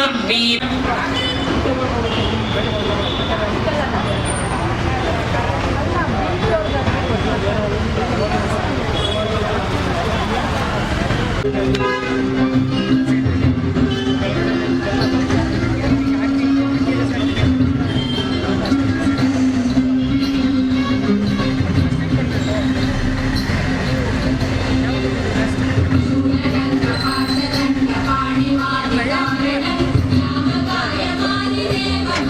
not be Thank you.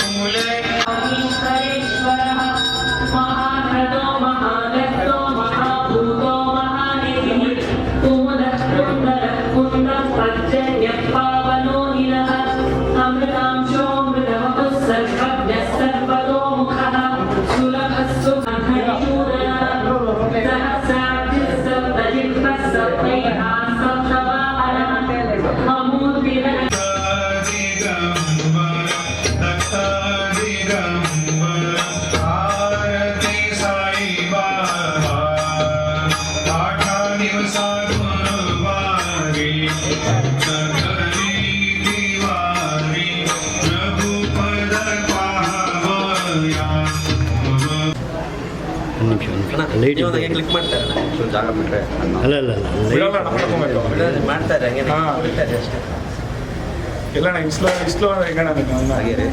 മൂല click ಮಾಡ್ತಾರೆ. ಜಾಗ ಬಿಟ್ರೆ. ಅಲ್ಲ ಅಲ್ಲ ಮಾಡ್ತಾರೆ ಹಂಗೆ ಅಷ್ಟೇ. ಇಲ್ಲ ಇಸ್ಲೋ ಇಸ್ಲೋ ಹಾಗೆ ರೀ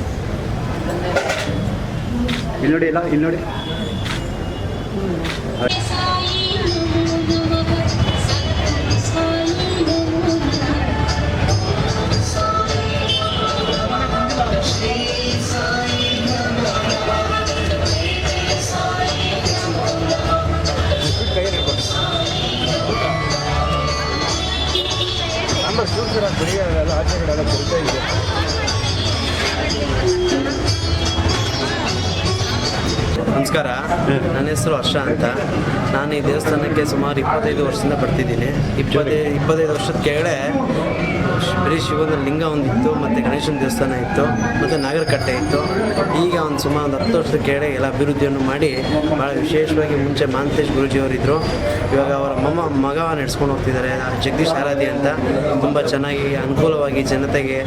ಇಲ್ಲಿ ನೋಡಿ ಇಲ್ಲ ಇಲ್ಲಿ ನೋಡಿ. ನಮಸ್ಕಾರ. ನನ್ನ ಹೆಸರು ಹರ್ಷ ಅಂತ. ನಾನು ಈ ದೇವಸ್ಥಾನಕ್ಕೆ ಸುಮಾರು ಇಪ್ಪತ್ತೈದು ವರ್ಷದಿಂದ ಬರ್ತಿದ್ದೀನಿ. ಇಪ್ಪತ್ತೈದು ಇಪ್ಪತ್ತೈದು ವರ್ಷದ ಕೆಳಗೆ ಬರೀ ಶಿವನ ಲಿಂಗ ಒಂದಿತ್ತು, ಮತ್ತು ಗಣೇಶನ ದೇವಸ್ಥಾನ ಇತ್ತು, ಮತ್ತು ನಾಗರಕಟ್ಟೆ ಇತ್ತು. ಈಗ ಒಂದು ಸುಮಾರು ಒಂದು ಹತ್ತು ವರ್ಷದ ಕೆಳಗೆ ಎಲ್ಲ ಅಭಿವೃದ್ಧಿಯನ್ನು ಮಾಡಿ ಭಾಳ ವಿಶೇಷವಾಗಿ ಮುಂಚೆ ಮಾಂತೇಶ್ ಗುರುಜಿಯವರಿದ್ದರು ಇವಾಗ ಅವರ ಮೊಮ್ಮ ಮಗ ನಡೆಸ್ಕೊಂಡು ಹೋಗ್ತಿದ್ದಾರೆ. ಜಗದೀಶ್ ಆರಾಧಿ ಅಂತ ತುಂಬ ಚೆನ್ನಾಗಿ ಅನುಕೂಲವಾಗಿ ಜನತೆಗೆ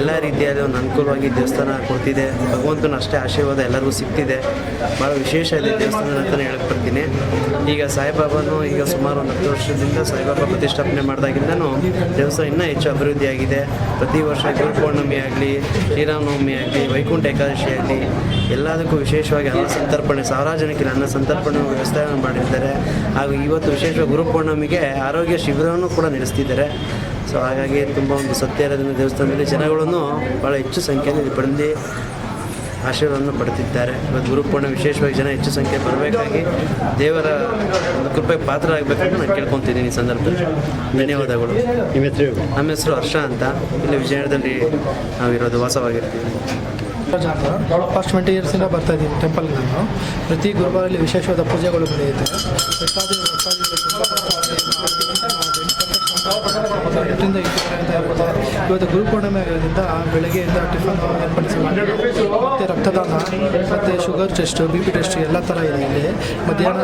ಎಲ್ಲ ರೀತಿಯಾದ ಒಂದು ಅನುಕೂಲವಾಗಿ ದೇವಸ್ಥಾನ ಕೊಡ್ತಿದೆ. ಭಗವಂತನ ಅಷ್ಟೇ ಆಶೀರ್ವಾದ ಎಲ್ಲರಿಗೂ ಸಿಗ್ತಿದೆ. ಭಾಳ ವಿಶೇಷ ಇದೆ ದೇವಸ್ಥಾನ ಅಂತಲೇ ಹೇಳಕ್ಕೆ ಬರ್ತೀನಿ. ಈಗ ಸಾಯಿಬಾಬಾನು ಈಗ ಸುಮಾರು ಒಂದು ಹತ್ತು ವರ್ಷದಿಂದ ಸಾಯಿಬಾಬಾ ಪ್ರತಿಷ್ಠಾಪನೆ ಮಾಡಿದಾಗಿಂದನೂ ದೇವಸ್ಥಾನ ಇನ್ನೂ ಹೆಚ್ಚು ಅಭಿವೃದ್ಧಿ ಆಗಿದೆ. ಪ್ರತಿ ವರ್ಷ ಗುರು ಪೌರ್ಣಮಿ ಆಗಲಿ, ಶ್ರೀರಾಮನವಮಿ ಆಗಲಿ, ವೈಕುಂಠ ಏಕಾದಶಿ ಆಗಲಿ, ಎಲ್ಲದಕ್ಕೂ ವಿಶೇಷವಾಗಿ ಅನ್ನ ಸಂತರ್ಪಣೆ ಸಾವಿರಾರು ಅನ್ನ ಸಂತರ್ಪಣೆ ವ್ಯವಸ್ಥೆಯನ್ನು ಮಾಡಿದ್ದಾರೆ. ಹಾಗೂ ಇವತ್ತು ವಿಶೇಷವಾಗಿ ಗುರು ಪೌರ್ಣಮಿಗೆ ಆರೋಗ್ಯ ಶಿಬಿರವನ್ನು ಕೂಡ ನಡೆಸ್ತಿದ್ದಾರೆ. ಸೊ, ಹಾಗಾಗಿ ತುಂಬ ಒಂದು ಸತ್ಯ ದೇವಸ್ಥಾನದಲ್ಲಿ ಜನಗಳನ್ನು ಭಾಳ ಹೆಚ್ಚು ಸಂಖ್ಯೆಯಲ್ಲಿ ಬಂದು ಆಶೀರ್ವಾದವನ್ನು ಪಡೆದಿದ್ದಾರೆ. ಇವತ್ತು ಗುರುಪೂರ್ಣ ವಿಶೇಷವಾಗಿ ಜನ ಹೆಚ್ಚು ಸಂಖ್ಯೆ ಬರಬೇಕಾಗಿ ದೇವರ ಒಂದು ಕೃಪೆಗೆ ಪಾತ್ರ ಆಗಬೇಕಂತ ನಾನು ಕೇಳ್ಕೊತಿದ್ದೀನಿ ಈ ಸಂದರ್ಭದಲ್ಲಿ. ಧನ್ಯವಾದಗಳು. ನಿಮ್ಮ ಹೆಸರು. ನಮ್ಮ ಹೆಸರು ಹರ್ಷ ಅಂತ. ಇಲ್ಲಿ ವಿಜಯನಗರದಲ್ಲಿ ನಾವಿರೋದು ವಾಸವಾಗಿರ್ತೀವಿ. ಫಸ್ಟ್ ಟ್ವೆಂಟಿ ಇಯರ್ಸಿಂದ ಬರ್ತಾ ಇದ್ದೀನಿ ಟೆಂಪಲ್ ನಾನು. ಪ್ರತಿ ಗುರುವಾರಲ್ಲಿ ವಿಶೇಷವಾದ ಪೂಜೆಗಳು ನಡೆಯುತ್ತೆ. ಎಂಟೂವರೆ ಅಂತ ಇರುತ್ತೆ ಇವತ್ತು ಗುರುಪೂರ್ಣಿಮೆ ಆಗಿರೋದ್ರಿಂದ ಬೆಳಗ್ಗೆಯಿಂದ ಟಿಫನ್ ಏರ್ಪಡಿಸಲಾಗಿದೆ. ಮತ್ತು ರಕ್ತದಾನ, ಮತ್ತು sugar test, B P test ಎಲ್ಲ ಥರ ಇದೆ ಇಲ್ಲಿ. ಮಧ್ಯಾಹ್ನ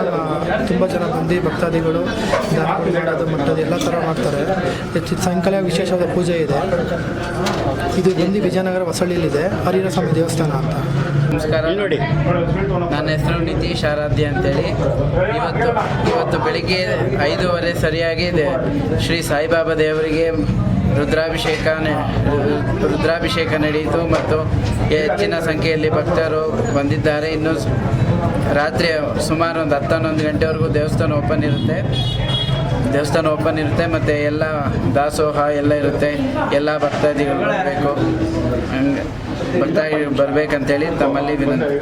ತುಂಬ ಜನ ಬಂದು ಭಕ್ತಾದಿಗಳು ಮಾಡೋದು ಮಟ್ಟದು ಎಲ್ಲ ಥರ ಮಾಡ್ತಾರೆ. ಹೆಚ್ಚು ಸಾಯಂಕಾಲ ವಿಶೇಷವಾದ ಪೂಜೆ ಇದೆ. ಇದು ಎಂದಿ ವಿಜಯನಗರ ಹೊಸಳ್ಳಿಯಲ್ಲಿದೆ. ಹರಿಹರ ಸ್ವಾಮಿ ದೇವಸ್ಥಾನ ಅಂತ. ನಮಸ್ಕಾರ. ನೋಡಿ. ನನ್ನ ಹೆಸರು ನಿತೀಶ್ ಆರಾಧ್ಯ ಅಂತೇಳಿ. ಇವತ್ತು ಇವತ್ತು ಬೆಳಿಗ್ಗೆ ಐದೂವರೆ ಸರಿಯಾಗಿದೆ. ಶ್ರೀ ಸಾಯಿಬಾಬಾ ದೇವರಿಗೆ ರುದ್ರಾಭಿಷೇಕ ರುದ್ರಾಭಿಷೇಕ ನಡೆಯಿತು ಮತ್ತು ಹೆಚ್ಚಿನ ಸಂಖ್ಯೆಯಲ್ಲಿ ಭಕ್ತರು ಬಂದಿದ್ದಾರೆ. ಇನ್ನು ರಾತ್ರಿ ಸುಮಾರು ಒಂದು ಹತ್ತೊಂದು ಗಂಟೆವರೆಗೂ ದೇವಸ್ಥಾನ ಓಪನ್ ಇರುತ್ತೆ. ದೇವಸ್ಥಾನ ಓಪನ್ ಇರುತ್ತೆ ಮತ್ತು ಎಲ್ಲ ದಾಸೋಹ ಎಲ್ಲ ಇರುತ್ತೆ. ಎಲ್ಲ ಭಕ್ತಾದಿಗಳು ಬರಬೇಕು. ಹಂಗೆ. ಭಕ್ತಾದಿ ಬರಬೇಕಂತೇಳಿ ತಮ್ಮಲ್ಲಿ ವಿನಂತಿ.